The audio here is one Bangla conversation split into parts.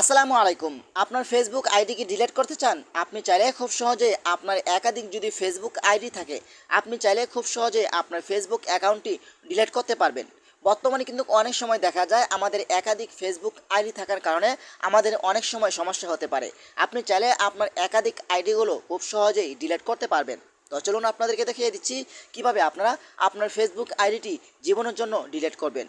আসসালামু আলাইকুম। আপনার ফেসবুক আইডি কি ডিলিট করতে চান? আপনি চাইলে খুব সহজে আপনার একাধিক যদি ফেসবুক আইডি থাকে, আপনি চাইলে খুব সহজে আপনার ফেসবুক অ্যাকাউন্টটি ডিলিট করতে পারবেন। বর্তমানে কিন্তু অনেক সময় দেখা যায় আমাদের একাধিক ফেসবুক আইডি থাকার কারণে আমাদের অনেক সময় সমস্যা হতে পারে। আপনি চাইলে আপনার একাধিক আইডিগুলো খুব সহজেই ডিলিট করতে পারবেন। তো চলুন আপনাদেরকে দেখিয়ে দিচ্ছি কীভাবে আপনারা আপনার ফেসবুক আইডিটি জীবনের জন্য ডিলিট করবেন।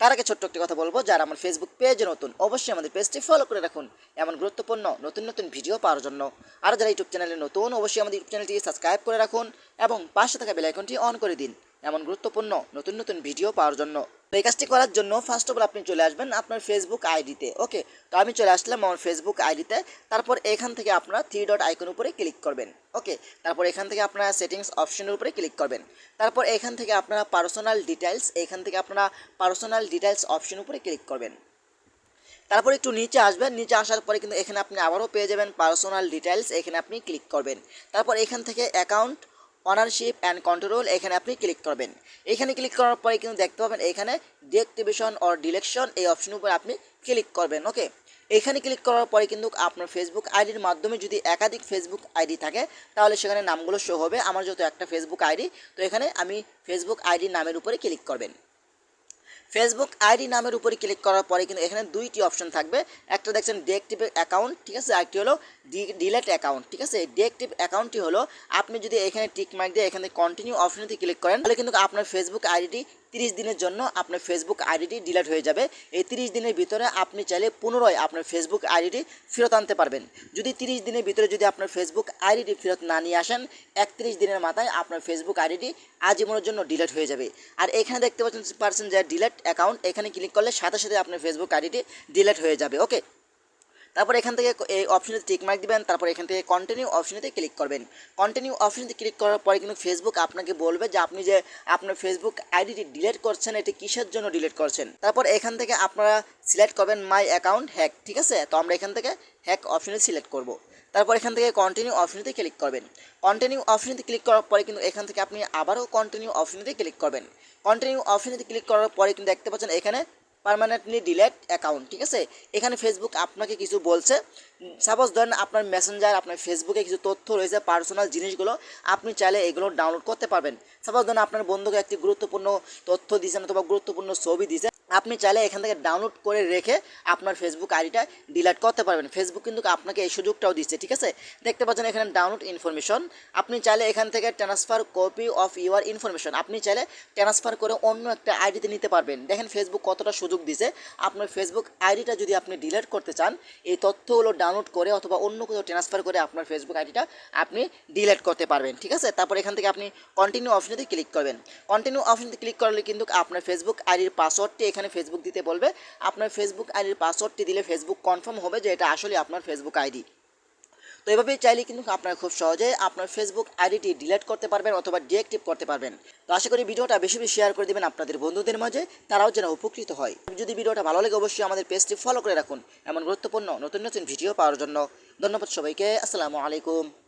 তার আগে ছোট্ট একটি কথা বলব, যারা আমার ফেসবুক পেজে নতুন, অবশ্যই আমাদের পেজটি ফলো করে রাখুন। এমন গুরুত্বপূর্ণ, নতুন নতুন ভিডিও পাওয়ার জন্য। আর যারা ইউটিউব চ্যানেলে নতুন, অবশ্যই আমাদের ইউটিউব চ্যানেলটি সাবস্ক্রাইব করে রাখুন এবং পাশে থাকা বেলাইকনটি অন করে দিন। এমন গুরুত্বপূর্ণ, নতুন নতুন ভিডিও পাওয়ার জন্য। তো এই কাজটি করার জন্য ফার্স্ট অফ অল আপনি চলে আসবেন আপনার ফেসবুক আইডিতে ওকে তো আমি চলে আসলাম আমার ফেসবুক আইডিতে তারপর এখান থেকে আপনারা থ্রি ডট আইকন উপরে ক্লিক করবেন ওকে তারপর এখান থেকে আপনারা সেটিংস অপশনের উপরে ক্লিক করবেন, তারপর এখান থেকে আপনারা পার্সোনাল ডিটেলস এখান থেকে আপনারা পার্সোনাল ডিটেলস অপশন উপরে ক্লিক করবেন। তারপর একটু নিচে আসবেন, নিচে আসার পরে কিন্তু এখানে আপনি আবারও পেয়ে যাবেন পার্সোনাল ডিটেলস এখানে আপনি ক্লিক করবেন। তারপর এখান থেকে অ্যাকাউন্ট অনারশিপ অ্যান্ড কন্ট্রোল এখানে আপনি ক্লিক করবেন। এখানে ক্লিক করার পরে কিন্তু দেখতে পাবেন এখানে ডিঅ্যাক্টিভেশন অর ডিলেকশন এই অপশনের উপরে আপনি ক্লিক করবেন ওকে এখানে ক্লিক করার পরে কিন্তু আপনার ফেসবুক আইডির মাধ্যমে যদি একাধিক ফেসবুক আইডি থাকে, তাহলে সেখানে নামগুলো শো হবে। আমার যত একটা ফেসবুক আইডি তো এখানে আমি ফেসবুক আইডি নামের উপরে ক্লিক করবেন। ফেসবুক আইডি নামের উপরে ক্লিক করার পরে কিন্তু এখানে দুইটি অপশন থাকবে। একটা দেখছেন ডিএক্টিভ অ্যাকাউন্ট ঠিক আছে? আরেকটি হলো ডিলেট অ্যাকাউন্ট ঠিক আছে? ডিএক্টিভ অ্যাকাউন্টটি হলো আপনি যদি এখানে টিক মার্ক দিয়ে এখানে কন্টিনিউ অপশনটি ক্লিক করেন, তাহলে কিন্তু আপনার ফেসবুক আইডিটি তিরিশ দিনের জন্য আপনার ফেসবুক আইডিটি ডিলিট হয়ে যাবে। এই তিরিশ দিনের ভিতরে আপনি চাইলে পুনরায় আপনার ফেসবুক আইডিটি ফেরত আনতে পারবেন। যদি তিরিশ দিনের ভিতরে যদি আপনার ফেসবুক আইডিটি ফেরত না নিয়ে আসেন, একত্রিশ দিনের মাথায় আপনার ফেসবুক আইডিটি আজীবনের জন্য ডিলিট হয়ে যাবে। আর এখানে দেখতে পাচ্ছেন পারছেন যে ডিলেট অ্যাকাউন্ট এখানে ক্লিক করলে সাথে সাথে আপনার ফেসবুক আইডিটি ডিলিট হয়ে যাবে। ওকে তারপর এখান থেকে এই অপশনে টিক মার্ক দিবেন, তারপর এখান থেকে কন্টিনিউ অপশনেতে ক্লিক করবেন। কন্টিনিউ অপশনেতে ক্লিক করার পরে কিন্তু ফেসবুক আপনাকে বলবে যে আপনি যে আপনার ফেসবুক আইডিটি ডিলিট করছেন, এটি কিসের জন্য ডিলিট করছেন? তারপর এখান থেকে আপনারা সিলেক্ট করবেন মাই অ্যাকাউন্ট হ্যাক ঠিক আছে? তো আমরা এখান থেকে হ্যাক অপশনে সিলেক্ট করব। তারপর এখান থেকে কন্টিনিউ অপশনেতে ক্লিক করবেন। কন্টিনিউ অপশনেতে ক্লিক করার পরে কিন্তু এখান থেকে আপনি আবারও কন্টিনিউ অপশনেতে ক্লিক করবেন। কন্টিনিউ অপশনেতে ক্লিক করার পরে কিন্তু দেখতে পাচ্ছেন এখানে পারমানেন্টলি ডিলেট অ্যাকাউন্ট ঠিক আছে? এখানে ফেসবুক আপনাকে কিছু বলছে। সাপোজ ধরেন আপনার মেসেঞ্জার আপনার ফেসবুকে কিছু তথ্য রয়েছে পার্সোনাল জিনিসগুলো, আপনি চাইলে এগুলো ডাউনলোড করতে পারবেন। সাপোজ ধরেন আপনার বন্ধুকে একটি গুরুত্বপূর্ণ তথ্য দিয়েছেন অথবা গুরুত্বপূর্ণ ছবি দিয়েছেন। আপনি চাইলে এখান থেকে ডাউনলোড করে রেখে আপনার ফেসবুক আইডিটা ডিলিট করতে পারবেন। ফেসবুক কিন্তু আপনাকে এই সুযোগটাও দিচ্ছে, ঠিক আছে? দেখতে পাচ্ছেন এখানে ডাউনলোড ইনফরমেশন আপনি চাইলে এখান থেকে transfer copy of your information আপনি চাইলে ট্রান্সফার করে অন্য একটা আইডিতে নিতে পারবেন। দেখেন ফেসবুক কতটা সুযোগ দিছে। আপনার ফেসবুক আইডিটা যদি আপনি ডিলিট করতে চান, এই তথ্যগুলো ডাউনলোড করে অথবা অন্য কোথাও ট্রান্সফার করে আপনার ফেসবুক আইডিটা আপনি ডিলিট করতে পারবেন, ঠিক আছে? তারপর এখান থেকে আপনি কন্টিনিউ অপশনেতে ক্লিক করবেন। কন্টিনিউ অপশনতে ক্লিক করলে কিন্তু আপনার ফেসবুক আইডির পাসওয়ার্ডটি এখানে ফেসবুক দিতে বলবে। আপনার ফেসবুক আইডির পাসওয়ার্ডটি দিলে ফেসবুক কনফার্ম হবে যে এটা আসলে আপনার ফেসবুক আইডি তো এভাবেই চাইলে কিন্তু আপনারা খুব সহজে আপনার ফেসবুক আইডিটি ডিলিট করতে পারবেন অথবা ডিঅ্যাক্টিভ করতে পারবেন। তো আশা করি ভিডিওটা বেশি বেশি শেয়ার করে দেবেন আপনাদের বন্ধুদের মাঝে, তারাও যেন উপকৃত হয়। যদি ভিডিওটা ভালো লাগে অবশ্যই আমাদের পেজটি ফলো করে রাখুন। এমন গুরুত্বপূর্ণ নতুন নতুন ভিডিও পাওয়ার জন্য। ধন্যবাদ সবাইকে। আসসালামু আলাইকুম।